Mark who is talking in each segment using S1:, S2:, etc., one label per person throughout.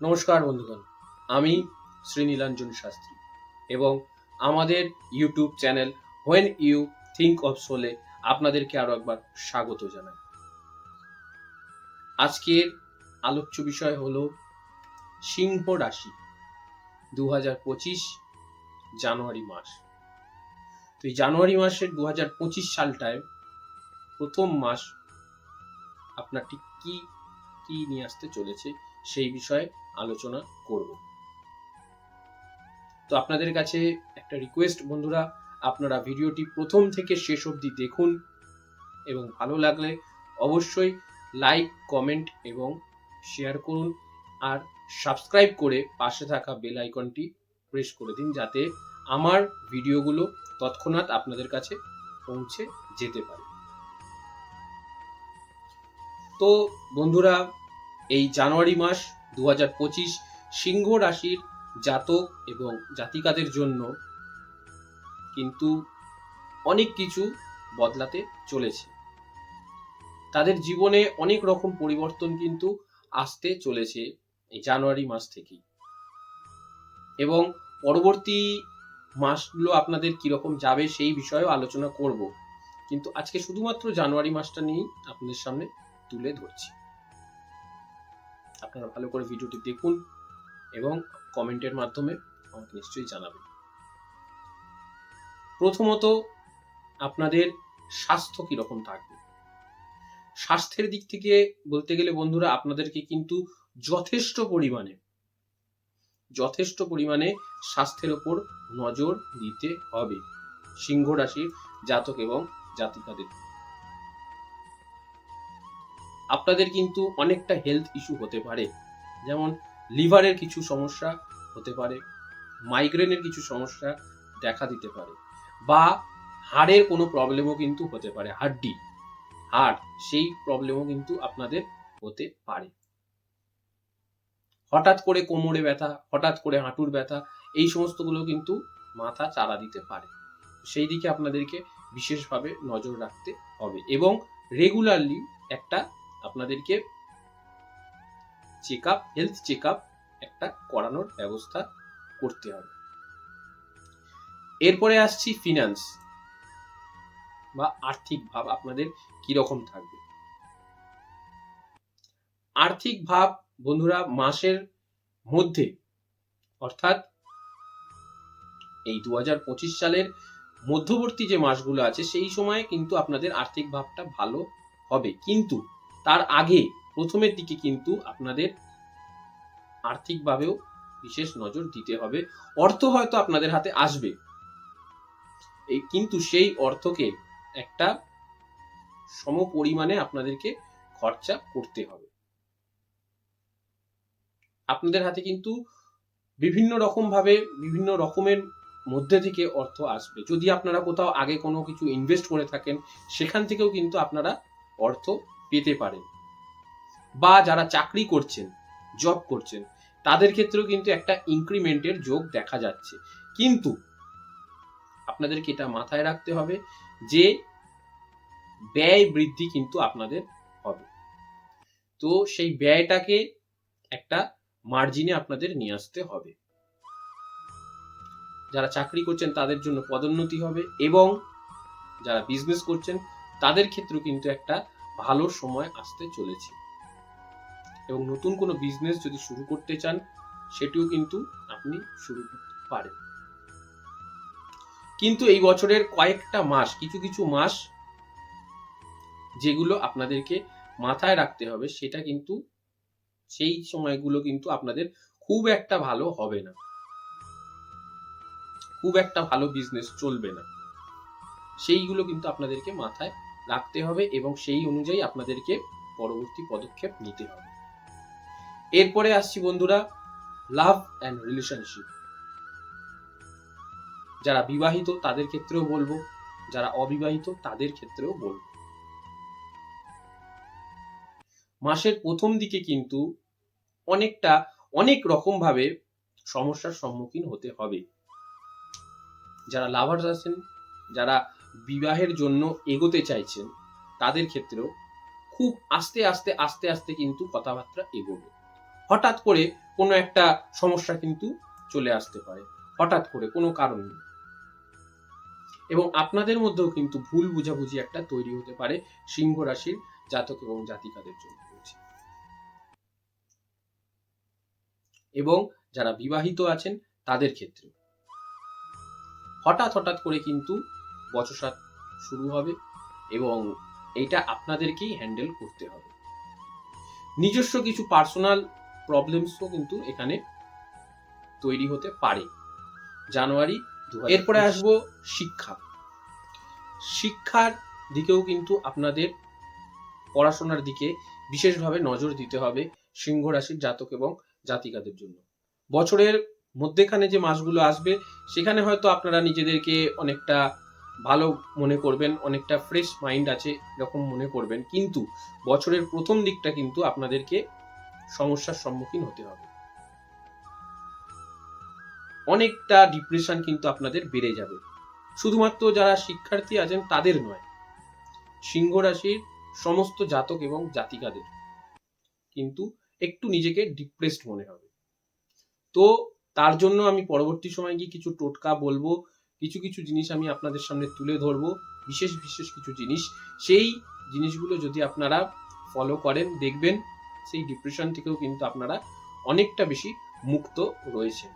S1: নমস্কার বন্ধুগণ, আমি শ্রীনীলাঞ্জন শাস্ত্রী এবং আমাদের YouTube channel when you think of সোলে আপনাদেরকে আরও একবার স্বাগত জানাই। আজকের আলোচ্য বিষয় হল সিংহ রাশি দু পঁচিশ জানুয়ারি মাস। তো এই জানুয়ারি মাসের দু হাজার পঁচিশ সালটায় প্রথম মাস আপনার ঠিক কি কি নিয়ে আসতে চলেছে সেই বিষয়ে আলোচনা করব। তো আপনাদের কাছে একটা রিকোয়েস্ট বন্ধুরা, আপনারা ভিডিওটি প্রথম থেকে শেষ অবধি দেখুন এবং ভালো লাগলে অবশ্যই লাইক কমেন্ট এবং শেয়ার করুন আর সাবস্ক্রাইব করে পাশে থাকা বেল আইকনটি প্রেস করে দিন যাতে আমার ভিডিওগুলো তৎক্ষণাৎ আপনাদের কাছে পৌঁছে যেতে পারে। তো বন্ধুরা, এই জানুয়ারি মাস দু সিংহ রাশির জাতক এবং জাতিকাদের জন্য কিন্তু অনেক কিছু বদলাতে চলেছে। তাদের জীবনে অনেক রকম পরিবর্তন কিন্তু আসতে চলেছে এই জানুয়ারি মাস থেকেই। এবং পরবর্তী মাসগুলো আপনাদের কীরকম যাবে সেই বিষয়েও আলোচনা করব। কিন্তু আজকে শুধুমাত্র জানুয়ারি মাসটা নিয়েই আপনাদের সামনে তুলে ধরছি। আপনারা ভালো করে ভিডিওটি দেখুন এবং কমেন্টের মাধ্যমে আমাকে নিশ্চয়ই জানাবেন। প্রথমত, আপনাদের স্বাস্থ্য কীরকম থাকবে? স্বাস্থ্যের দিক থেকে বলতে গেলে বন্ধুরা, আপনাদেরকে কিন্তু যথেষ্ট পরিমাণে যথেষ্ট পরিমাণে স্বাস্থ্যের ওপর নজর দিতে হবে। সিংহ রাশির জাতক এবং জাতিকাদের। আপনাদের কিন্তু অনেকটা হেলথ ইস্যু হতে পারে। যেমন লিভারের কিছু সমস্যা হতে পারে মাইগ্রেনের কিছু সমস্যা দেখা দিতে পারে, বা হাড়ের কোনো প্রবলেমও কিন্তু হতে পারে, হাড্ডি। হাড়, সেই প্রবলেমও কিন্তু আপনাদের হতে পারে। হঠাৎ করে কোমরে ব্যথা, হঠাৎ করে হাঁটুর ব্যথা, এই সমস্তগুলো কিন্তু মাথা চারা দিতে পারে। সেই দিকে আপনাদেরকে বিশেষভাবে নজর রাখতে হবে এবং রেগুলারলি একটা আপনাদেরকে check up health check up একটা করানোর ব্যবস্থা করতে হবে। এরপরে আসছি ফিনান্স বা আর্থিক ভাব আপনাদের কীরকম থাকবে। আর্থিক ভাব বন্ধুরা মাসের মধ্যে, অর্থাৎ এই দু হাজার পঁচিশ সালের মধ্যবর্তী যে মাসগুলো আছে, সেই সময়ে কিন্তু আপনাদের আর্থিক ভাবটা ভালো হবে। কিন্তু তার আগে প্রথমের দিকে কিন্তু আপনাদের আর্থিকভাবেও বিশেষ নজর দিতে হবে। অর্থ হয়তো আপনাদের হাতে আসবে। কিন্তু সেই অর্থকে একটা সম পরিমাণে আপনাদেরকে খরচা করতে হবে। আপনাদের হাতে কিন্তু বিভিন্ন রকম ভাবে বিভিন্ন রকমের মধ্যে থেকে অর্থ আসবে। যদি আপনারা কোথাও আগে কোনো কিছু ইনভেস্ট করে থাকেন, সেখান থেকেও কিন্তু আপনারা অর্থ পেতে পারেন বা যারা চাকরি করছেন জব করছেন, তাদের ক্ষেত্রেও কিন্তু একটা ইনক্রিমেন্টের যোগ দেখা যাচ্ছে। কিন্তু আপনাদেরকে এটা মাথায় রাখতে হবে যে ব্যয় বৃদ্ধি কিন্তু আপনাদের হবে। তো সেই ব্যয়টাকে একটা মার্জিনে আপনাদের নিয়ে আসতে হবে। যারা চাকরি করছেন, তাদের জন্য পদোন্নতি হবে এবং যারা বিজনেস করছেন, তাদের ক্ষেত্রেও কিন্তু একটা ভালো সময় আসতে চলেছে। এবং নতুন কোনো বিজনেস যদি শুরু করতে চান, সেটিও কিন্তু আপনি শুরু করতে পারেন। কিন্তু এই বছরের কয়েকটা মাস, কিছু কিছু মাস যেগুলো আপনাদেরকে মাথায় রাখতে হবে, সেটা কিন্তু সেই সময়গুলো কিন্তু আপনাদের খুব একটা ভালো হবে না। খুব একটা ভালো বিজনেস চলবে না। সেইগুলো কিন্তু আপনাদেরকে মাথায় রাখতে হবে এবং সেই অনুযায়ী আপনাদেরকে পরবর্তী পদক্ষেপ নিতে হবে। এরপরে আসছি বন্ধুরা লাভ অ্যান্ড রিলেশনশিপ যারা বিবাহিত, তাদের ক্ষেত্রেও বলব। যারা অবিবাহিত, তাদের ক্ষেত্রেও বলব। মাসের প্রথম দিকে কিন্তু অনেকটা, অনেক রকম ভাবে সমস্যার সম্মুখীন হতে হবে। যারা লাভার্স আছেন, যারা বিবাহের জন্য এগোতে চাইছেন, তাদের ক্ষেত্রেও খুব আস্তে আস্তে আস্তে আস্তে কিন্তু কথাবার্তা এগোবে। হঠাৎ করে কোনো একটা সমস্যা কিন্তু চলে আসতে পারে, হঠাৎ করে কোনো কারণ নেই। এবং আপনাদের মধ্যেও কিন্তু ভুল বুঝাবুঝি একটা তৈরি হতে পারে সিংহ রাশির জাতক এবং জাতিকাদের জন্য। এবং যারা বিবাহিত আছেন, তাদের ক্ষেত্রে হঠাৎ হঠাৎ করে কিন্তু বচসাত শুরু হবে এবং এইটা আপনাদেরকেই হ্যান্ডেল করতে হবে। নিজস্ব কিছু পার্সোনাল প্রবলেমসও কিন্তু এখানে তৈরি হতে পারে। জানুয়ারি এরপরে আসব শিক্ষা। শিক্ষার দিকেও কিন্তু আপনাদের পড়াশোনার দিকে বিশেষভাবে নজর দিতে হবে সিংহ রাশির জাতক এবং জাতিকাদের জন্য। বছরের মধ্যেখানে যে মাসগুলো আসবে সেখানে হয়তো আপনারা নিজেদেরকে অনেকটা ভালো মনে করবেন, অনেকটা ফ্রেশ মাইন্ড আছে এরকম মনে করবেন। কিন্তু বছরের প্রথম দিকটা কিন্তু আপনাদেরকে সমস্যার সম্মুখীন হতে হবে। অনেকটা ডিপ্রেশন কিন্তু আপনাদের বেড়ে যাবে। শুধুমাত্র যারা শিক্ষার্থী আছেন তাদের নয়, সিংহ রাশির সমস্ত জাতক এবং জাতিকাদের। কিন্তু একটু নিজেকে ডিপ্রেসড মনে হবে। তো তার জন্য আমি পরবর্তী সময় গিয়ে কিছু টোটকা বলব কিছু কিছু জিনিস আমি আপনাদের সামনে তুলে ধরবো, বিশেষ বিশেষ কিছু জিনিস। সেই জিনিসগুলো যদি আপনারা ফলো করেন, দেখবেন, সেই ডিপ্রেশন থেকেও কিন্তু আপনারা অনেকটা বেশি মুক্ত রয়েছেন।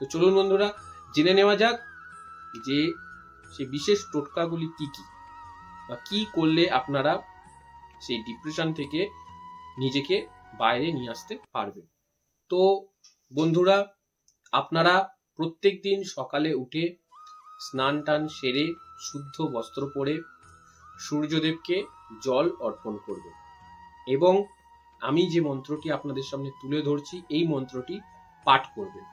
S1: তো চলুন বন্ধুরা, জেনে নেওয়া যাক যে সেই বিশেষ টোটকাগুলি কি কি বা কি করলে আপনারা সেই ডিপ্রেশন থেকে নিজেকে বাইরে নিয়ে আসতে পারবেন। তো বন্ধুরা, আপনারা প্রত্যেক দিন সকালে উঠে স্নান টান সেরে শুদ্ধ বস্ত্র পরে সূর্যদেবকে জল অর্পণ করবেন এবং আমি যে মন্ত্রটি আপনাদের সামনে তুলে ধরছি, এই মন্ত্রটি পাঠ করবেন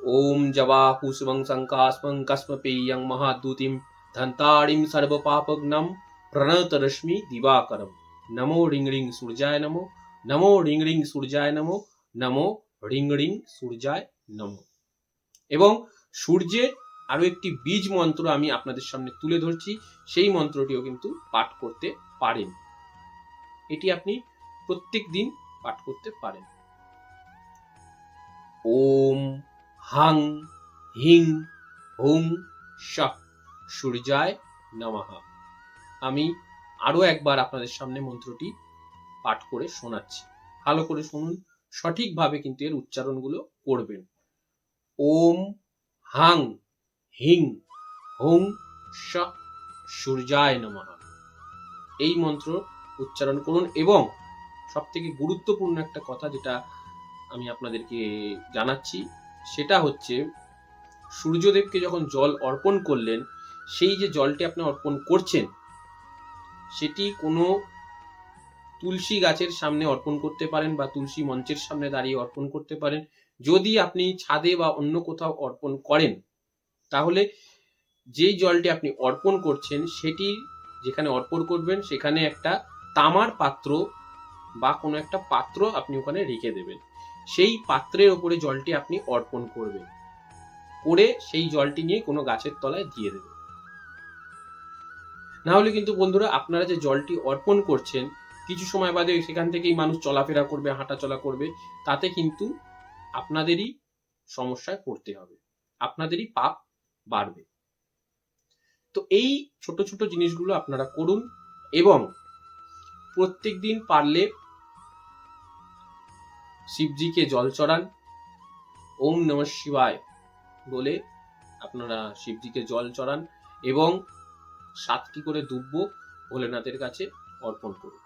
S1: ওম জবা পুষ্পং শঙ্কাস্পং কস্মপেয়ং মহাদূতিম ধন্তাড়িম সর্বপাপগ্নম প্রণত রশ্মি দিবাকরম। নমো রিং রিং সূর্যায় নমো নমো রিং রিং সূর্যায় নমো নমো রিং রিং, সূর্যায় নমো। এবং সূর্যের আরও একটি বীজ মন্ত্র আমি আপনাদের সামনে তুলে ধরছি, সেই মন্ত্রটিও কিন্তু পাঠ করতে পারেন। এটি আপনি প্রত্যেক দিন পাঠ করতে পারেন। ওম হাং হিং হুং শাহ সূর্যায় নমাহা আমি আরও একবার আপনাদের সামনে মন্ত্রটি পাঠ করে শোনাচ্ছি। ভালো করে শুনুন। সঠিকভাবে কিন্তু এর উচ্চারণগুলো করবেন। ওম হাং হিং হুং শাহ সূর্যায় নমঃ। এই মন্ত্র উচ্চারণ করুন এবং সব থেকে গুরুত্বপূর্ণ একটা কথা যেটা আমি আপনাদেরকে জানাচ্ছি, সেটা হচ্ছে সূর্যদেবকে যখন জল অর্পণ করলেন, সেই যে জলটি আপনি অর্পণ করছেন, সেটি কোনো তুলসী গাছের সামনে অর্পণ করতে পারেন বা তুলসী মঞ্চের সামনে দাঁড়িয়ে অর্পণ করতে পারেন। যদি আপনি ছাদে বা অন্য কোথাও অর্পণ করেন, তাহলে যেই জলটি আপনি অর্পণ করছেন, সেটি যেখানে অর্পণ করবেন, সেখানে একটা তামার পাত্র বা কোনো একটা পাত্র আপনি ওখানে রেখে দেবেন। সেই পাত্রের ওপরে জলটি আপনি অর্পণ করবেন। করে সেই জলটি নিয়ে কোনো গাছের তলায় দিয়ে দেবেন। না হলে কিন্তু বন্ধুরা, আপনারা যে জলটি অর্পণ করছেন কিছু সময় বাদে সেখান থেকেই মানুষ চলাফেরা করবে, হাঁটাচলা করবে। তাতে কিন্তু আপনাদেরই সমস্যায় পড়তে হবে। আপনাদেরই পাপ বাড়বে। তো এই ছোট ছোট জিনিসগুলো আপনারা করুন এবং প্রত্যেক দিন পারলে শিবজিকে জল চড়ান। ওম নম শিবায় বলে আপনারা শিবজিকে জল চড়ান এবং সাতটি করে দুব্য ভোলেনাথের কাছে অর্পণ করুন।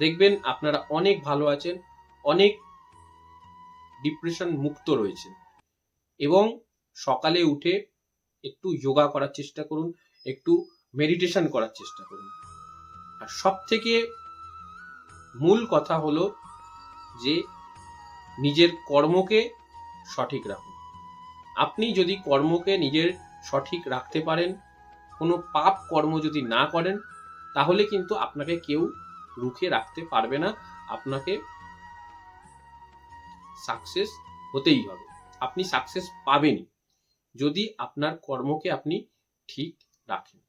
S1: দেখবেন আপনারা অনেক ভালো আছেন, অনেক ডিপ্রেশন মুক্ত রয়েছেন। এবং সকালে উঠে একটু যোগা করার চেষ্টা করুন, একটু মেডিটেশন করার চেষ্টা করুন। আর সব থেকে মূল কথা হলো যে, নিজের কর্মকে সঠিক রাখুন। আপনি যদি কর্মকে নিজের সঠিক রাখতে পারেন, কোনো পাপ কর্ম যদি না করেন, তাহলে কিন্তু আপনাকে কেউ রুখে রাখতে পারবে না, আপনাকে সাকসেস হতেই হবে। আপনি সাকসেস পাবেনই, যদি আপনার কর্মকে আপনি ঠিক রাখেন।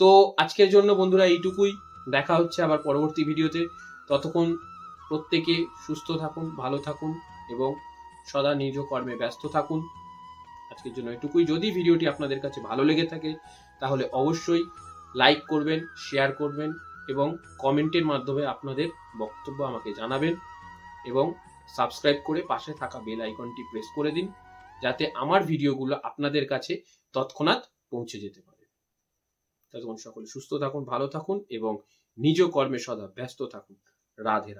S1: তো আজকের জন্য বন্ধুরা এইটুকুই, দেখা হচ্ছে আবার পরবর্তী ভিডিওতে। ততক্ষণ প্রত্যেকে সুস্থ থাকুন, ভালো থাকুন এবং সদা নিজ কর্মে ব্যস্ত থাকুন। আজকের জন্য এটুকুই যদি ভিডিওটি আপনাদের কাছে ভালো লেগে থাকে, তাহলে অবশ্যই লাইক করবেন শেয়ার করবেন এবং কমেন্টের মাধ্যমে আপনাদের বক্তব্য আমাকে জানাবেন এবং সাবস্ক্রাইব করে পাশে থাকা বেল আইকনটি প্রেস করে দিন, যাতে আমার ভিডিওগুলো আপনাদের কাছে তৎক্ষণাৎ পৌঁছে যেতে পারে। ততক্ষণ সকলে সুস্থ থাকুন, ভালো থাকুন এবং নিজ কর্মে সদা ব্যস্ত থাকুন। রাধে।